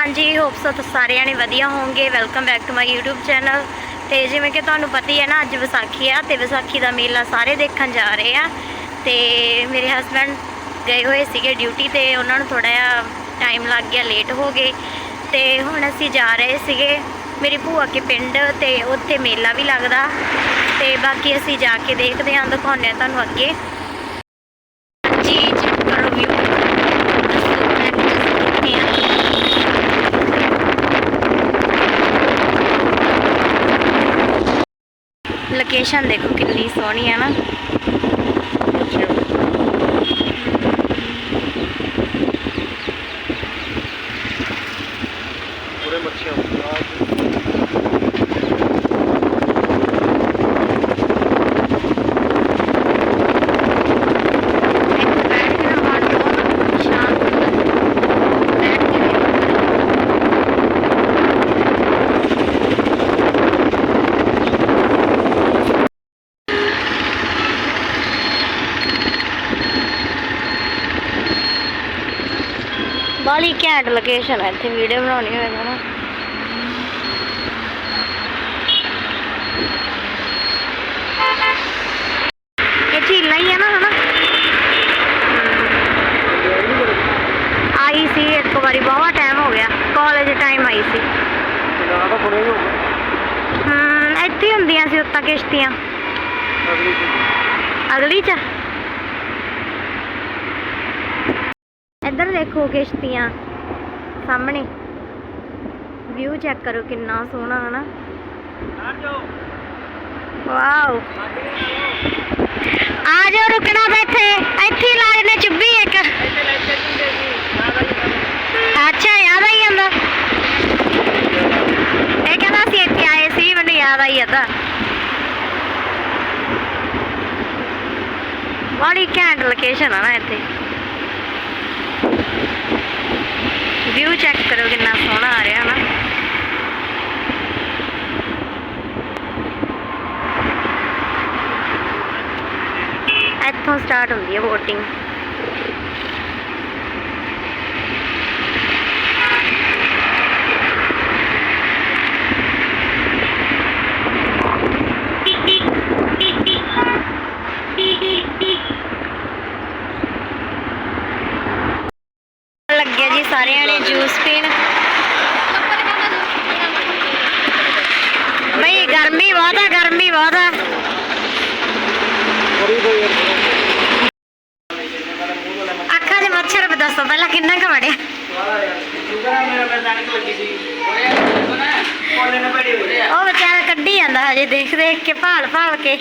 ਹਾਂਜੀ hope so ਤੁਸੀਂ ਸਾਰਿਆਂ ਨੇ ਵਧੀਆ ਹੋਵੋਗੇ। Welcome back to my YouTube channel ਤੇ ਜਿਵੇਂ ਕਿ ਤੁਹਾਨੂੰ ਪਤਾ ਹੀ ਹੈ ਨਾ, ਅੱਜ ਵਿਸਾਖੀ ਆ ਤੇ ਵਿਸਾਖੀ ਦਾ ਮੇਲਾ ਸਾਰੇ ਦੇਖਣ ਜਾ ਰਹੇ ਆ। ਤੇ ਮੇਰੇ ਹਸਬੰਡ ਗਏ ਹੋਏ ਸੀਗੇ ਡਿਊਟੀ ਤੇ, ਉਹਨਾਂ ਨੂੰ ਥੋੜਾ ਜਿਹਾ ਟਾਈਮ ਲੱਗ ਗਿਆ ਲੇਟ ਹੋ ਗਏ। ਤੇ ਹੁਣ ਅਸੀਂ ਜਾ ਰਹੇ ਸੀਗੇ ਮੇਰੀ ਭੂਆ ਕੇ ਪਿੰਡ ਤੇ ਉੱਥੇ ਮੇਲਾ ਵੀ ਲੱਗਦਾ। ਤੇ ਬਾਕੀ ਅਸੀਂ ਜਾ ਕੇ ਦੇਖਦੇ ਹਾਂ ਦਿਖਾਉਂਦੇ ਹਾਂ ਤੁਹਾਨੂੰ ਅੱਗੇ ਜੀ ਚੈੱਕ ਕਰੋ ਵਿਊ ਲੋਕੇਸ਼ਨ ਦੇਖੋ ਕਿੰਨੀ ਸੋਹਣੀ ਹੈ ਨਾ। ਪੂਰੇ ਮੱਛੀਆਂ ਇੱਥੇ ਬੈਠ ਕੇ ਨਾ ਮਨ ਬਹੁਤ ਸ਼ਾਂਤ ਹੁੰਦਾ ਹੈ। ਬੈਠ ਕੇ ਵੇਖੋ। ਬਾਲੀ ਘੈਂਟ ਲੋਕੇਸ਼ਨ ਹੈ ਇੱਥੇ ਵੀਡੀਓ ਬਣਾਉਣੀ ਹੋਵੇ ਤਾਂ ਇਹ ਝੀਲਾਂ ਹੀ ਆ ਨਾ, ਹਨਾ? ਆਈ ਸੀ, ਇੱਕ ਵਾਰੀ ਬਹੁਤ ਟਾਈਮ ਹੋ ਗਿਆ। ਕਾਲਜ ਟਾਈਮ ਆਈ ਸੀ। ਹਮ, ਇੱਥੇ ਹੁੰਦੀਆਂ ਸੀ ਉੱਤਾਂ ਕਿਸ਼ਤੀਆਂ। ਅਗਲੀ ਅਗਲੀ ਚ? ਇੱਧਰ ਦੇਖੋ ਕਿਸ਼ਤੀਆਂ। ਸਾਹਮਣੇ। ਵਿਊ ਚੈੱਕ ਕਰੋ ਕਿੰਨਾ ਸੋਹਣਾ ਹਨਾ ਵਾਓ ਆ ਜਾਓ ਰੁਕਣਾ ਬੈਠੇ। ਇੱਥੇ ਹੀ ਲਾ ਚੁੱਭੀ ਇੱਕ। ਅੱਛਾ, ਯਾਦ ਆਈ ਜਾਂਦਾ। ਇਹ ਕਹਿੰਦਾ ਸੀ ਇੱਥੇ ਆਏ ਸੀ, ਮੈਨੂੰ ਯਾਦ ਆਈ ਜਾਂਦਾ। ਬੜੀ ਘੈਂਟ ਲੋਕੇਸ਼ਨ ਆ ਨਾ ਇੱਥੇ। ਵਿਊ ਚੈੱਕ ਕਰੋ ਕਿੰਨਾ ਸੋਹਣਾ ਆ ਰਿਹਾ ਨਾ ਇੱਥੋਂ ਸਟਾਰਟ ਹੁੰਦੀ ਹੈ VOTING ਲੱਗਿਆ ਜੀ ਜੂਸ ਪੀਣ। ਬਈ ਗਰਮੀ ਬਹੁਤ ਆ, ਗਰਮੀ ਬਹੁਤ ਆ। ਅੱਖਾਂ 'ਚ ਮੱਛਰ ਦੱਸੋ, ਪਹਿਲਾਂ ਕਿੰਨਾ ਕੁ ਵੜਿਆ? ਉਹ ਵਿਚਾਰਾ ਕੱਢੀ ਜਾਂਦਾ ਹਜੇ ਦੇਖ ਦੇਖ ਕੇ ਭਾਲ ਭਾਲ ਕੇ।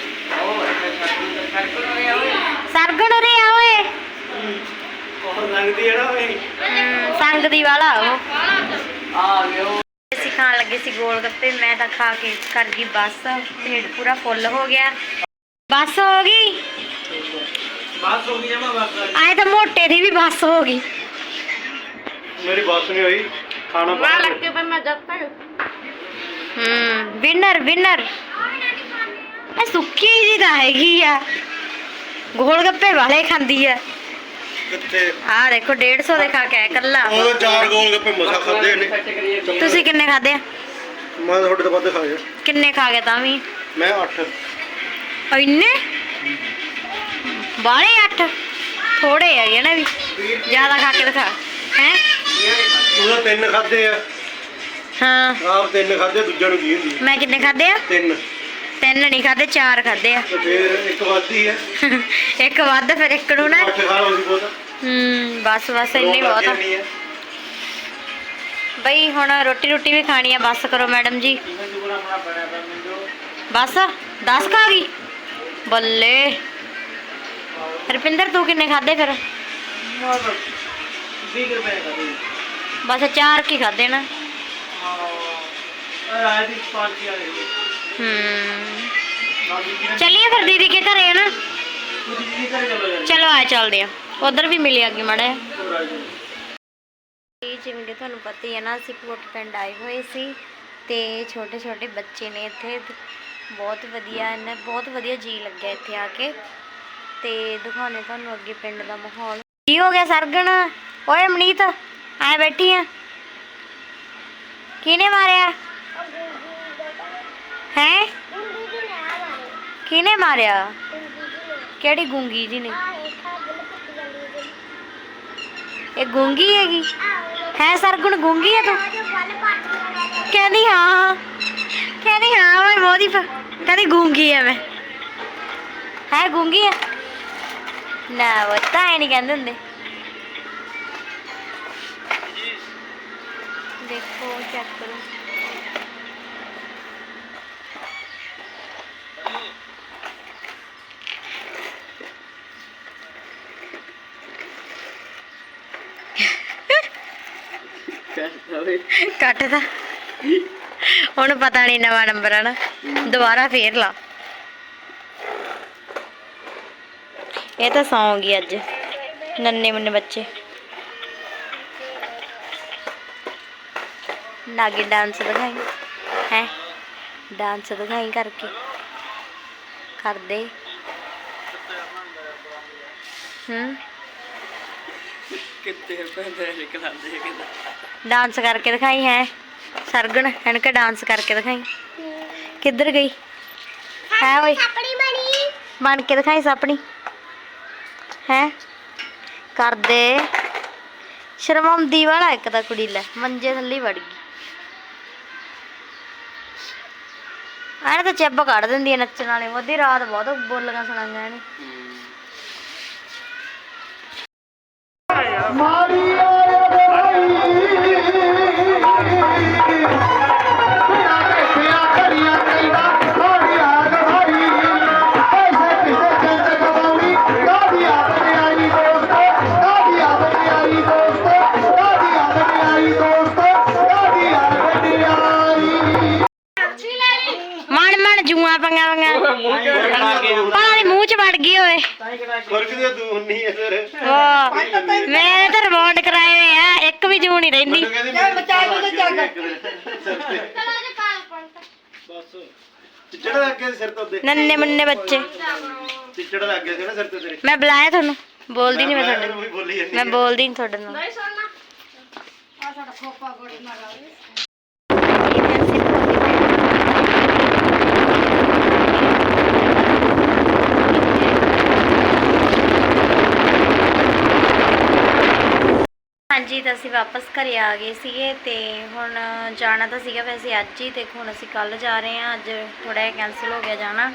ਸਰਗਣ ਉਰੇ ਆ ਓਏ ਲੱਗਦੀ ਹੈ ਨਾ ਓਏ ਹਮ, ਸੰਗ ਦੀ ਵਾਲਾ ਉਹ ਅਸੀਂ ਖਾਣ ਲੱਗੇ ਸੀ ਗੋਲ ਗੱਪੇ ਮੈਂ ਤਾਂ ਖਾ ਕੇ ਕਰ ਗਈ ਬੱਸ ਢਿੱਡ ਪੂਰਾ ਫੁੱਲ ਹੋ ਗਿਆ ਬੱਸ ਹੋ ਗਈ ਬਾਤ ਹੋ ਗਈ ਜਮਾ ਬਾਤ ਆਏ ਤਾਂ ਮੋਟੇ ਦੀ ਵੀ ਬੱਸ ਹੋ ਗਈ ਮੇਰੀ ਬਾਤ ਨਹੀਂ ਹੋਈ ਖਾਣਾ ਬਾਹਰ ਹੂੰ ਵਿਨਰ ਵਿਨਰ ਇਹ ਸੁੱਕੀ ਜੀ ਤਾਂ ਹੈਗੀ ਆ ਗੋਲ ਗੱਪੇ ਵਾਲੇ ਖਾਂਦੀ ਆ ਕਿੱਥੇ? ਆ ਦੇਖੋ 150 ਦੇ ਖਾ ਕੇ ਆਇਆ ਕੱਲਾ ਉਹ ਚਾਰ ਗੋਲ ਗੱਪੇ ਮਸਾ ਖਾਦੇ ਨੇ ਤੁਸੀਂ ਕਿੰਨੇ ਖਾਦੇ ਆ? ਮੈਂ ਤੁਹਾਡੇ ਤੋਂ ਵੱਧ ਖਾਇਆ ਕਿੰਨੇ ਖਾ ਗਏ ਤਾਂ ਵੀ? ਮੈਂ 8 ਇੰਨੇ? ਬਾਲੇ ਅੱਠ। ਥੋੜੇ ਹੈਗੇ ਨਾ ਵੀ। ਜ਼ਿਆਦਾ ਖਾ ਕੇ ਦਿਖਾ। ਹੈ? ਉਹਦਾ ਤਿੰਨ ਖਾਦੇ ਆ। ਹਾਂ। ਆਪ ਤਿੰਨ ਖਾਦੇ ਦੂਜਾ ਨੂੰ ਕੀ ਹੁੰਦੀ ਮੈਂ ਕਿੰਨੇ ਖਾਦੇ ਆ? ਤਿੰਨ। ਤਿੰਨ ਨਹੀਂ ਖਾਦੇ ਚਾਰ ਖਾਦੇ ਆ। ਫੇਰ ਇੱਕ ਹੈ ਵੱਧ ਫਿਰ ਇੱਕ ਨੂੰ ਨਾ। ਅੱਠ ਖਾ ਲਓ ਸੀ ਬਹੁਤ। ਹੂੰ ਬਸ ਬਸ ਇੰਨੇ ਹੀ ਬਹੁਤ ਆ। ਬਈ ਹੁਣ ਰੋਟੀ ਰੋਟੀ ਵੀ ਖਾਣੀ ਆ ਬਸ ਕਰੋ ਮੈਡਮ ਜੀ। ਬਸ 10 ਖਾ ਗਈ। ਬੱਲੇ। ਰੁਪਿੰਦਰ ਤੂੰ ਕਿੰਨੇ ਖਾਦੇ ਫਿਰ? 20 ਰੁਪਏ ਦਾ ਦੇ ਬਸ ਚਾਰ ਕੀ ਖਾਦੇ ਨਾ। ਆ ਰਾਜ ਦੀ ਪਾਰਟੀ ਆ ਰਹੀ ਹੂੰ। ਚੱਲੀਏ ਫਿਰ ਦੀਦੀ ਕੇ ਘਰੇ ਨਾ ਚਲੋ ਆ ਚੱਲਦੇ ਆ। ਉਧਰ ਵੀ ਮਿਲੇ ਅੱਗੇ ਮੜਾ ਜਿਵੇਂ ਕਿ ਤੁਹਾਨੂੰ ਪਤਾ ਹੀ ਹੈ ਨਾ, ਅਸੀਂ ਭੋਟ ਪਿੰਡ ਆਏ ਹੋਏ ਸੀ ਤੇ ਛੋਟੇ ਛੋਟੇ ਬੱਚੇ ਨੇ ਇੱਥੇ। ਬਹੁਤ ਵਧੀਆ ਇਹਨੇ ਬਹੁਤ ਵਧੀਆ ਜੀ ਲੱਗਿਆ ਇੱਥੇ ਆ ਕੇ। ਤੇ ਦਿਖਾਉਣੇ ਤੁਹਾਨੂੰ ਅੱਗੇ ਪਿੰਡ ਦਾ ਮਾਹੌਲ। ਕੀ ਹੋ ਗਿਆ ਸਰਗਣ? ਓਏ ਮਨੀਤ ਆਏ ਬੈਠੀ ਆ। ਕਿਹਨੇ ਮਾਰਿਆ ਹੈ ਕਿਹਨੇ ਮਾਰਿਆ? ਕਿਹੜੀ ਗੁੰਗੀ ਜੀ ਨੇ? ਇਹ ਗੁੰਗੀ ਹੈਗੀ? ਹੈ ਸਰਗੁਣ, ਗੁੰਗੀ ਹੈ ਤੂੰ? ਕਹਿੰਦੀ ਹਾਂ ਕਹਿੰਦੀ ਹਾਂ ਮੈਂ ਮੋਦੀ ਕਹਿੰਦੀ ਗੁੰਗੀ ਹੈ ਮੈਂ। ਹੈ ਗੁੰਗੀ ਹੈ? ਨਾ ਉਹ ਤਾਂ ਨਹੀਂ ਕਹਿੰਦੇ ਹੁੰਦੇ। ਦੇਖੋ, ਚੈੱਕ ਕਰੋ। ਕੱਟ ਦਾ ਹੁਣ ਪਤਾ ਨਹੀਂ ਨਵਾਂ ਨੰਬਰ ਆ ਨਾ ਦੁਬਾਰਾ ਫੇਰ ਲਾ। ਇਹ ਤਾਂ ਸੌਂਗੀ ਅੱਜ। ਨੰਨੇ ਮੁੰਨੇ ਬੱਚੇ। ਨਾਗੀ ਡਾਂਸ ਦਿਖਾਈ ਹੈ? ਡਾਂਸ ਦਿਖਾਈ ਕਰਕੇ। ਕਰਦੇ। ਹੂੰ? ਕਿੱਥੇ ਪੈਂਦੇ ਨਿਕਲਦੇ ਕਿੱਦਾਂ? ਡਾਂਸ ਕਰਕੇ ਦਿਖਾਈ ਹੈ। ਸਰਗਣ ਹਣ ਕੇ ਡਾਂਸ ਕਰਕੇ ਦਿਖਾਈ। ਕਿੱਧਰ ਗਈ? ਹੈ ਓਏ। ਬਣ। ਕੇ ਦਿਖਾਈ ਸਾਪਣੀ। ਹੈ। ਕਰਦੇ ਸ਼ਰਮਾਉਂਦੀ ਵਾਲਾ ਇੱਕ ਤਾਂ ਕੁੜੀ ਲੈ। ਮੰਜੇ ਥੱਲੇ ਵੜ ਗਈ। ਆਹ ਤਾਂ ਚੱਬ ਕੱਢ ਦਿੰਦੀ ਹੈ ਨੱਚਣ ਵਾਲੇ। ਉਹਦੀ ਰਾਤ ਬਹੁਤ ਬੋਲੀਆਂ ਸੁਣਾਈਆਂ ਇਹਨੇ। ਮਣ ਮਣ ਜੂਆਂ ਪੰਗਾ ਪੰਗਾ ਪਤਾ ਨੀ ਮੂੰਹ ਚ ਵੜ ਗਈ ਓਏ। ਫ਼ਰਕ ਤੇ ਤੂੰ ਹੁੰਨੀ ਐ ਫਿਰ। ਵਾਹ ਮੈਂ ਤਾਂ ਰਿਮਾਂਡ ਕਰਾਏ ਹੋਏ ਆ ਇੱਕ ਵੀ ਜੂ ਨਹੀਂ ਰਹਿੰਦੀ। ਮੈਨੂੰ ਕਹਿੰਦੀ ਚੱਲ ਬਚਾ ਕੇ ਚੱਲ। ਬਸ। ਚਿੱਚੜ ਲੱਗ ਗਿਆ ਸੀ ਸਿਰ ਤੋਂ ਦੇ ਨੰਨੇ ਮੁੰਨੇ ਬੱਚੇ। ਚਿੱਚੜ ਲੱਗ ਗਿਆ ਸੀ ਨਾ ਸਿਰ ਤੇ ਤੇਰੇ। ਮੈਂ ਬੁਲਾਇਆ ਤੁਹਾਨੂੰ। ਬੋਲਦੀ ਨਹੀਂ ਮੈਂ ਤੁਹਾਡੇ ਬੋਲੀ ਜਾਂਦੀ ਮੈਂ ਬੋਲਦੀ ਨਹੀਂ ਤੁਹਾਡੇ ਨਾਲ। ਹਾਂਜੀ ਤਾਂ ਅਸੀਂ ਵਾਪਸ ਘਰੇ ਆ ਗਏ ਸੀਗੇ ਤੇ ਹੁਣ ਜਾਣਾ ਤਾਂ ਸੀਗਾ ਵੈਸੇ ਅੱਜ ਹੀ ਤੇ ਹੁਣ ਅਸੀਂ ਕੱਲ ਜਾ ਰਹੇ ਹਾਂ। ਅੱਜ ਥੋੜਾ ਜਿਹਾ ਕੈਨਸਲ ਹੋ ਗਿਆ ਜਾਣਾ।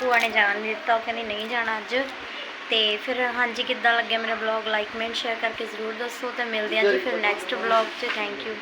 ਭੂਆ ਨੇ ਜਾਣ ਨਹੀਂ ਦਿੱਤਾ ਉਹ ਕਹਿੰਦੀ ਨਹੀਂ ਜਾਣਾ ਅੱਜ। ਤੇ ਫਿਰ ਹਾਂਜੀ ਕਿੱਦਾਂ ਲੱਗਿਆ ਮੇਰਾ ਵਲੌਗ ਲਾਈਕ ਕਮੈਂਟ ਸ਼ੇਅਰ ਕਰਕੇ ਜ਼ਰੂਰ ਦੱਸੋ ਤੇ ਮਿਲਦੇ ਹਾਂ ਜੀ ਫਿਰ ਨੈਕਸਟ ਵਲੌਗ 'ਚ। Thank you